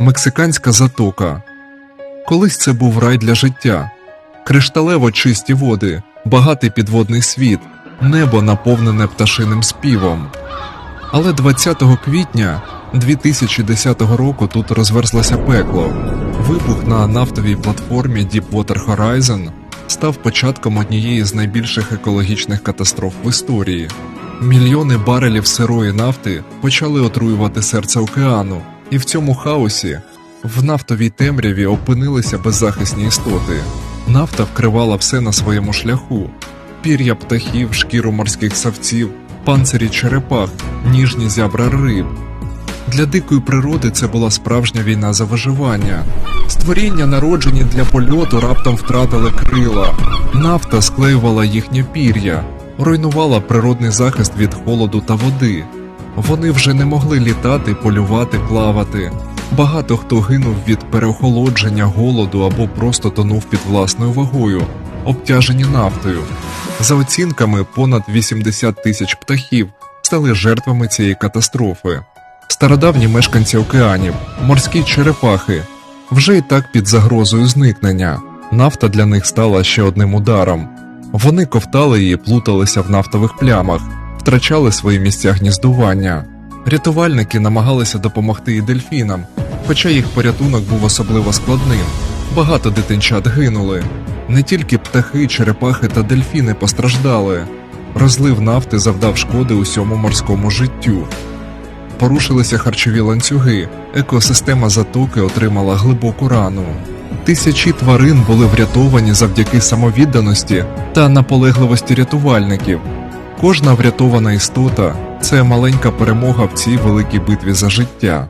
Мексиканська затока. Колись це був рай для життя. Кришталево чисті води, багатий підводний світ, небо наповнене пташиним співом. Але 20 квітня 2010 року тут розверзлося пекло. Вибух на нафтовій платформі Deepwater Horizon став початком однієї з найбільших екологічних катастроф в історії. Мільйони барелів сирої нафти почали отруювати серце океану, і в цьому хаосі в нафтовій темряві опинилися беззахисні істоти. Нафта вкривала все на своєму шляху: пір'я птахів, шкіру морських савців, панцирі черепах, ніжні зябра риб. Для дикої природи це була справжня війна за виживання. Створіння, народжені для польоту, раптом втратили крила. Нафта склеювала їхнє пір'я, руйнувала природний захист від холоду та води. Вони вже не могли літати, полювати, плавати. Багато хто гинув від переохолодження, голоду або просто тонув під власною вагою, обтяжені нафтою. За оцінками, понад 80 тисяч птахів стали жертвами цієї катастрофи. Стародавні мешканці океанів, морські черепахи, вже і так під загрозою зникнення. Нафта для них стала ще одним ударом. Вони ковтали її, плуталися в нафтових плямах, втрачали свої місця гніздування. Рятувальники намагалися допомогти і дельфінам, хоча їх порятунок був особливо складним. Багато дитинчат гинули. Не тільки птахи, черепахи та дельфіни постраждали. Розлив нафти завдав шкоди усьому морському життю. Порушилися харчові ланцюги, екосистема затоки отримала глибоку рану. Тисячі тварин були врятовані завдяки самовідданості та наполегливості рятувальників. Кожна врятована істота це маленька перемога в цій великій битві за життя.